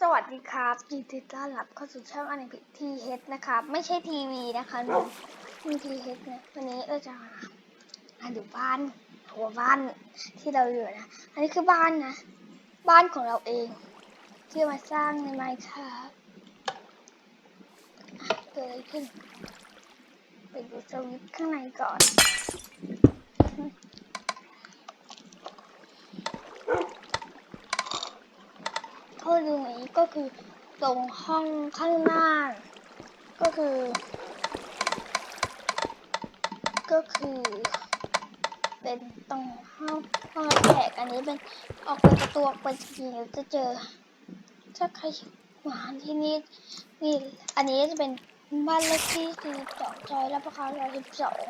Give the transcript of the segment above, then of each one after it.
สวัสดีครับยินดีต้อนรับเข้าสู่ช่องอันพิทีเฮดนะครับ ไม่ใช่ทีวีนะคะหนูมีทีเฮดนะวันนี้เราจะมามาดูบ้าน หัวบ้านที่เราอยู่นะ อันนี้คือบ้านนะ บ้านของเราเอง ที่มาสร้างในไมค์ครับเกิดอะไรขึ้นไปดูสวิตช์ข้างในก่อน ก็ดูไหนก็คือตรงห้องข้างหน้าก็คือ ก็คือ เป็นตรงห้องห้องแขกอันนี้เป็นออกไปประตูออกไปจริงๆเดี๋ยวจะเจอ ถ้าใครมาที่นี่นี่อันนี้จะเป็นบ้านเลขที่สี่สองจอยรับประคาร้อยสิบสอง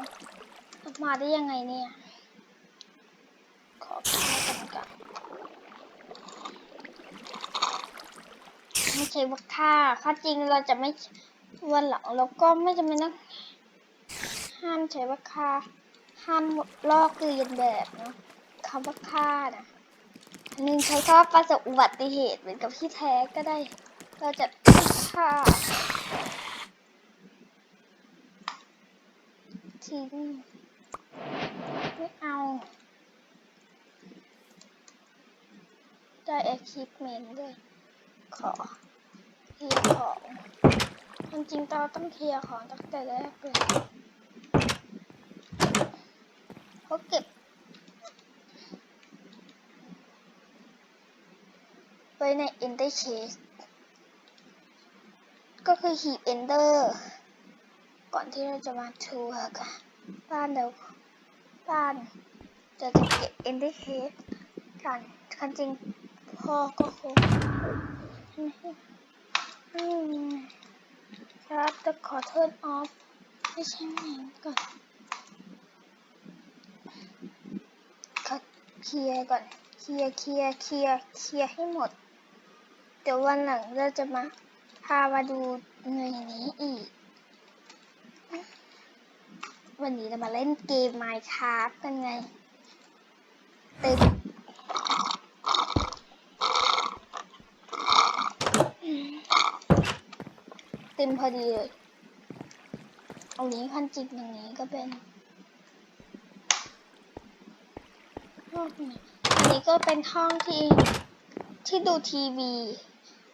มาได้ยังไงเนี่ยขอคิดกันก่อน ไม่ใช่ว่าค่าค่าจริงเราจะไม่วันหลังเราก็ไม่จำเป็นต้องห้ามใช้ว่าค่าห้ามลอกเลียนแบบเนาะคำว่าค่านะอันนึงใช้คำว่าประสบอุบัติเหตุเหมือนกับที่แท้ก็ได้ เราจะค่าทิ้งไม่เอาได้ achievement ด้วย ขอเคลียร์ของความจริงเราต้องเคลียร์ของตั้งแต่แรกเลยเพราะเก็บไว้ใน ender chest ก็คือหีบ ender ก่อนที่เราจะมาทัวร์กันบ้านเดี๋ยวบ้านจะเก็บ ender chest กันความจริงพ่อก็คง ครับจะขอเทิร์นออฟไม่ใช่ไหมก่อนขอเคลียร์ก่อน เคลียร์เคลียร์เคลียร์เคลียร์ให้หมด เดี๋ยววันหลังเราจะมาพามาดูในนี้อีก วันนี้เรามาเล่นเกม Minecraft กันไงเต็ม เต็มพอดีเลยตรงนี้ขั้นจริงตรงนี้ก็เป็นอันนี้ก็เป็นห้องที่ที่ดูทีวี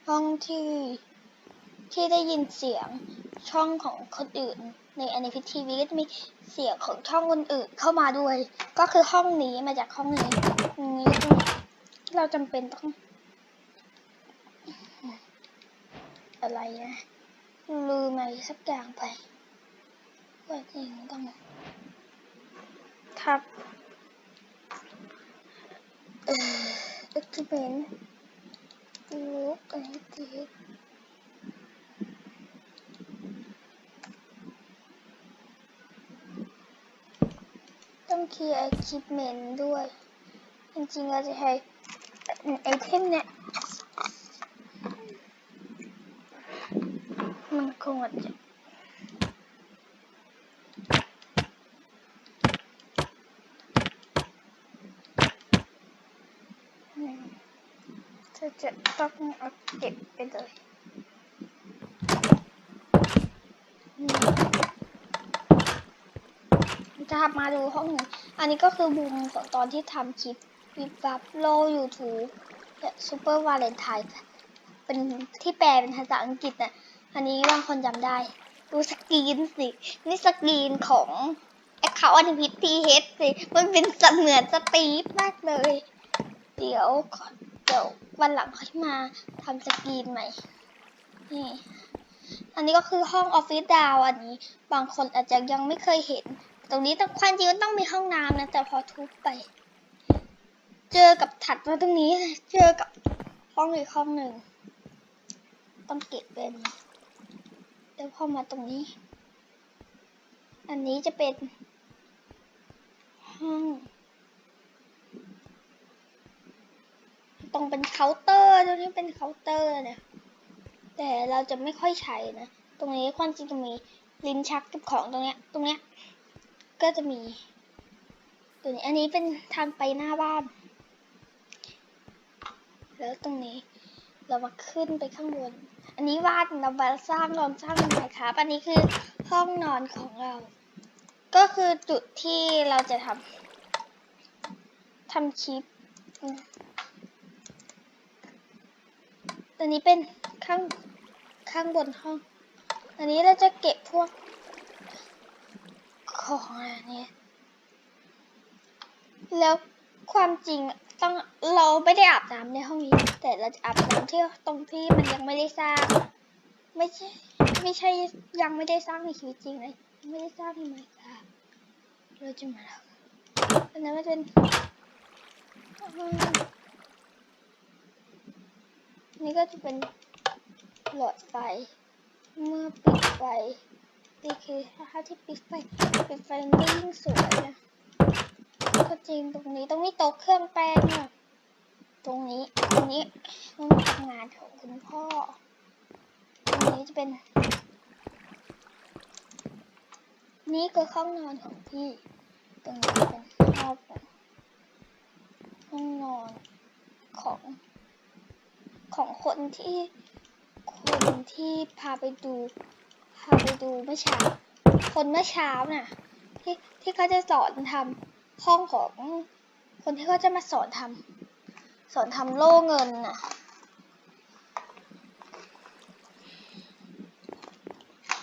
ห้องที่ที่ได้ยินเสียงช่องของคนอื่น ในอนิพิทีวีก็จะมีเสียงของช่องคนอื่นเข้ามาด้วย ก็คือห้องนี้มาจากห้องนี้นี้ตรงนี้เราจำเป็นต้องอะไรนะ ลืมอะไรสักอย่างไปว่าจริงต้องทับเอ่อเอ็กซ์เพนลูกอันนี้ทีต้องเคลียร์ achievement ด้วย จริงๆเราจะใช้ไอเทมเนี่ย มันคงอาจะจะต้องเอาเก็บไปเลยจะพามาดูห้องหนึ่งอันนี้ก็คือบูมของตอนที่ทำคลิปวิบวับโลยูทูบและซูเปอร์วาเลนไทน์เป็นที่แปลเป็นภาษาอังกฤษน่ะ อันนี้บางคนจำได้ ดูสกรีนสิ นี่สกรีนของแอคเคาท์อันพิททีเฮดสิ มันเป็นเสมือนสตีฟมากเลย เดี๋ยวขอเดี๋ยววันหลังค่อยมาทำสกรีนใหม่ นี่ อันนี้ก็คือห้องออฟฟิศดาวอันนี้ บางคนอาจจะยังไม่เคยเห็น ตรงนี้ต้องความจริงมันต้องมีห้องน้ำนะ แต่พอทุบไป เจอกับถัดมาตรงนี้ เจอกับห้องอีกห้องหนึ่งต้องเก็บเป็น แล้วพอมาตรงนี้ อันนี้จะเป็น ห้อง ตรงเป็นเคาน์เตอร์ตรงนี้เป็นเคาน์เตอร์นะแต่เราจะไม่ค่อยใช้นะ ตรงนี้ความจริงจะมีลิ้นชักเกับของตรงเนี้ย ตรงเนี้ย ก็จะมี ตัวนี้ อันนี้เป็นทางไปหน้าบ้าน แล้วตรงนี้ เรามาขึ้นไปข้างบน อันนี้วาดเรามาสร้างลองสร้างใหมครับอันนี้คือห้องนอนของเรา ก็คือจุดที่เราจะทำทำคลิปอันนี้เป็นข้างข้างบนห้อง อันนี้เราจะเก็บพวกของอะไรเนี่ยแล้วความจริง ต้องเราไม่ได้อาบน้ำในห้องนี้ แต่เราจะอาบน้ำที่ตรงที่มันยังไม่ได้สร้าง ไม่ใช่ไม่ใช่ยังไม่ได้สร้างในชีวิตจริงเลยไม่ได้สร้างในไมค์ครับเราจะมาทำอันนั้นมันเป็นนี่ก็จะเป็นหลอดไฟ เมื่อปิดไฟนี่คือถ้าที่ปิดไฟปิดไฟมันก็ยิ่งสวยนะ ก็จริงตรงนี้ตรงนี้โต๊ะเครื่องแป้งเนี่ยตรงนี้ตรงนี้ห้องทำงานของคุณพ่อ ตรงนี้จะเป็น นี่คือห้องนอนของพี่ ตรงนี้เป็นห้องห้องนอนของของคนที่คนที่พาไปดูพาไปดูเมื่อเช้าคนเมื่อเช้าน่ะที่ที่เขาจะสอนทำ ห้องของคนที่เขาจะมาสอนทำสอนทำโล่เงินน่ะ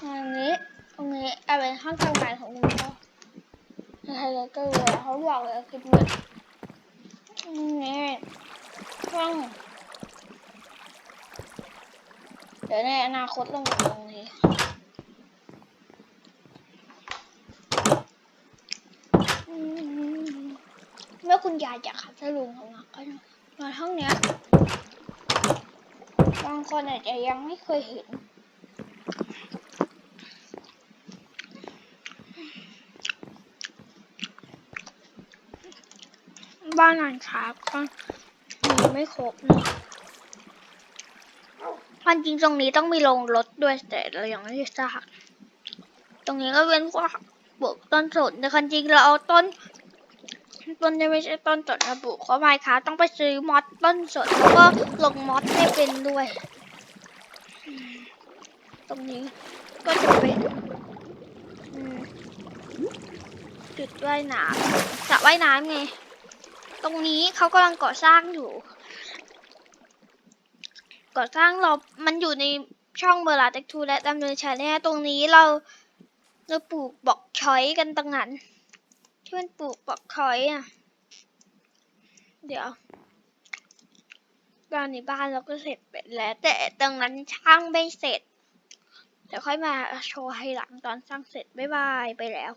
อันนี้ตรงนี้เอาเป็นห้องทำงานของคุณพ่อใครๆก็รู้แล้วเขาบอกเลยคลิปนี้นี่ห้องเดี๋ยวในอนาคตลงตรงนี้ อืม เมื่อคุณยายอยากขัดสลุงของเราก็นอนห้องเนี้ยบางคนอาจจะยังไม่เคยเห็น บ้านหลังช้าก็มีไม่ครบนะความจริงตรงนี้ต้องมีโรงรถด้วยแต่เรายังไม่ได้สร้างตรงนี้ก็เป็นพวกปลูกต้นสนแต่ความจริงเราเอาต้น ต้นจะไม่ใช่ต้นสนนะปลูกเพราะไมค์คะต้องไปซื้อมอสต้นสนแล้วก็ลงมอสให้เป็นด้วย ตรงนี้ก็จะเป็นจุดว่ายน้ำสระว่ายน้ำไง ตรงนี้เขากำลังก่อสร้างอยู่ ก่อสร้างเรา มันอยู่ในช่องเบอร์ลาเต็กทูและดำเนินชาแนลตรงนี้เราเราปลูกบอกชอยกันตรงนั้น ที่มันปลูกปอกคอยอะ เดี๋ยวตอนในบ้านเราก็เสร็จไปแล้ว แต่ตรงนั้นช่างไม่เสร็จเดี๋ยวค่อยมาโชว์ให้หลังตอนสร้างเสร็จ บ๊ายบาย ไปแล้ว